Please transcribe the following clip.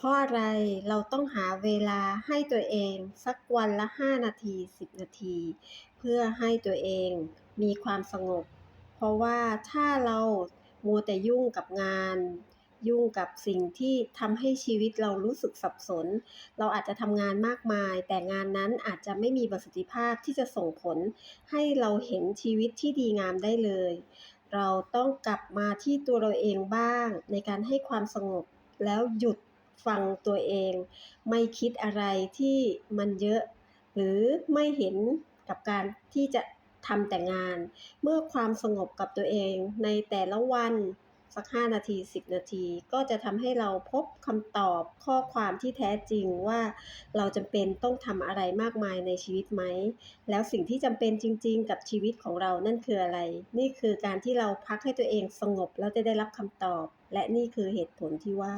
เพราะอะไรเราต้องหาเวลาให้ตัวเองสักวันละ 5 นาที 10 นาที เพื่อให้ตัวเองมีความสงบ เพราะว่าถ้าเรามัวแต่ยุ่งกับงาน ยุ่งกับสิ่งที่ทำให้ชีวิตเรารู้สึกสับสน เราอาจจะทำงานมากมาย แต่งานนั้นอาจจะไม่มีประสิทธิภาพที่จะส่งผล ให้เราเห็นชีวิตที่ดีงามได้เลย เราต้องกลับมาที่ตัวเราเองบ้าง ในการให้ความสงบแล้วหยุด ฟังตัวเอง ไม่คิดอะไรที่มันเยอะ หรือไม่เห็นกับการที่จะทำแต่งาน เมื่อความสงบกับตัวเองในแต่ละวันสัก 5 นาที 10 นาที ก็จะทำให้เราพบคำตอบข้อความที่แท้จริงว่าเราจำเป็นต้องทำอะไรมากมายในชีวิตไหม แล้วสิ่งที่จำเป็นจริง ๆ กับชีวิตของเรานั่นคืออะไร นี่คือการที่เราพักให้ตัวเองสงบแล้วจะได้รับคำตอบ และนี่คือเหตุผลที่ว่า